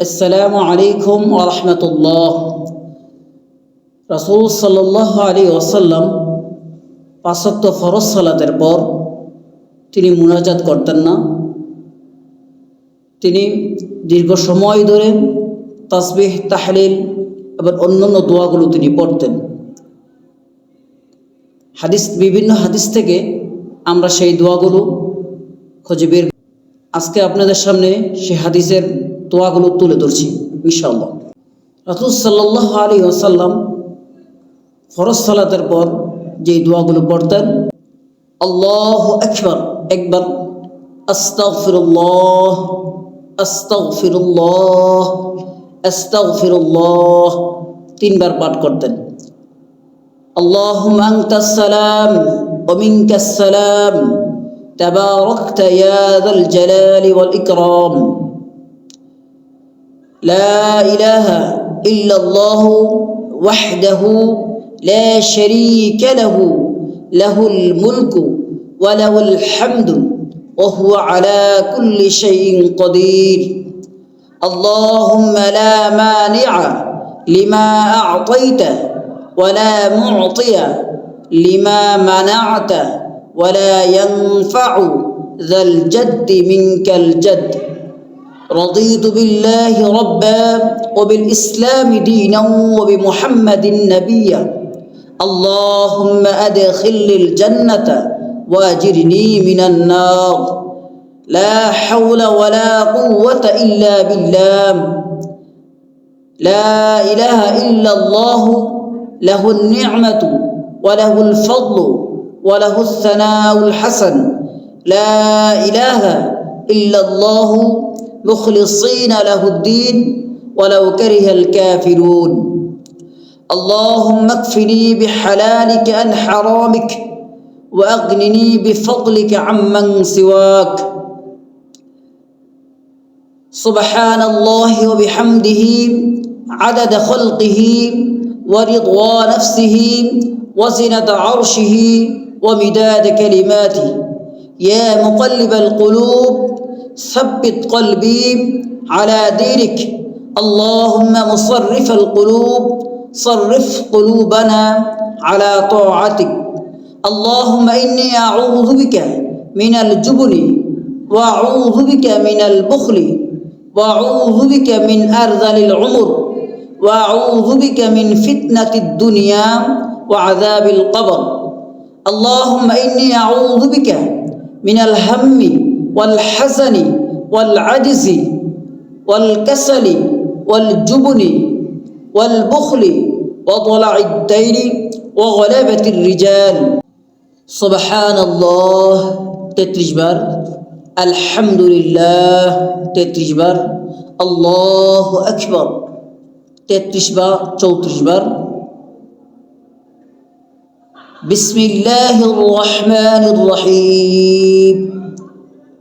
আসসালামু আলাইকুম ওরহমতুল্লাহ রাসুল সাল্লাহ আলী ওসাল্লাম পাঁচত্ব ফরজ সালাতের পর তিনি মুনাজাত করতেন না। তিনি দীর্ঘ সময় ধরে তাসবিহ, তাহলিল এবং অন্যান্য দোয়াগুলো তিনি পড়তেন। হাদিস, বিভিন্ন হাদিস থেকে আমরা সেই দোয়াগুলো খুঁজে বের আজকে আপনাদের সামনে সে হাদিসের দোয়াগুলো তুলে ধরছি ইনশাআল্লাহ রাসুল সাল্লাহ আলী ওসাল্লাম ফরজ সালাতের পর যে দোয়াগুলো পড়তেন আল্লাহ একবার একবার আস্তাগফিরুল্লাহ আস্তাগফিরুল্লাহ আস্তাগফিরুল্লাহ তিনবার পাঠ করতেন اللهم أنت السلام ومنك السلام تباركت يا ذا الجلال والإكرام لا إله إلا الله وحده لا شريك له له الملك وله الحمد وهو على كل شيء قدير. اللهم لا مانع لما أعطيت ولا معطي لما منعت ولا ينفع ذا الجد منك الجد. رضيت بالله ربا وبالإسلام دينا وبمحمد نبيا اللهم أدخل الجنة واجرني من النار. لا حول ولا قوة إلا بالله. لا إله إلا الله. له النعمة وله الفضل وله الثناء الحسن. لا إله إلا الله. مخلصين له الدين ولو كره الكافرون. اللهم اكفني بحلالك عن حرامك وأغنني بفضلك عمن سواك. سبحان الله وبحمده عدد خلقه ورضوى نفسه وزنة عرشه ومداد كلماته. يا مقلب القلوب ثبت قلبي على دينك. اللهم مصرف القلوب صرف قلوبنا على طاعتك. اللهم إني أعوذ بك من الجبن وأعوذ بك من البخل وأعوذ بك من أرذل العمر وأعوذ بك من فتنة الدنيا وعذاب القبر. اللهم إني أعوذ بك من الهم والحزن والعجز والكسل والجبن والبخل وضلع الدين وغلبة الرجال سبحان الله تتريج بار الحمد لله تتريج بار الله أكبر তেত্রিশ বার চৌত্রিশ বার বিসমিল্লাহ রহমান রহিম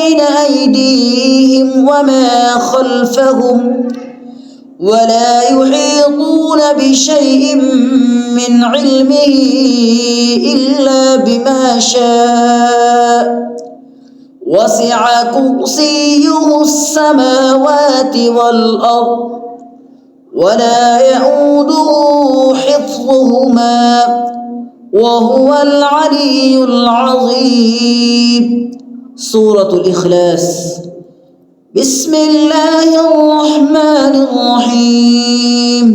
بين أيديهم وما خلفهم ولا يحيطون بشيء من علمه إلا بما شاء. وسع كرسيه السماوات والأرض ولا يؤوده حفظهما وهو العلي العظيم. سورة الإخلاص. بسم الله الرحمن الرحيم.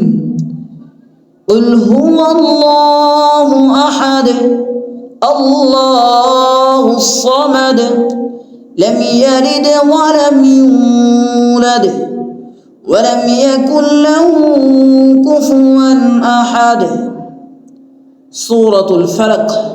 قل هو الله أحد الله الصمد لم يلد ولم يولد ولم يكن له كفوا أحد. سورة الفلق.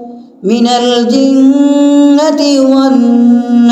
من الجنة والناس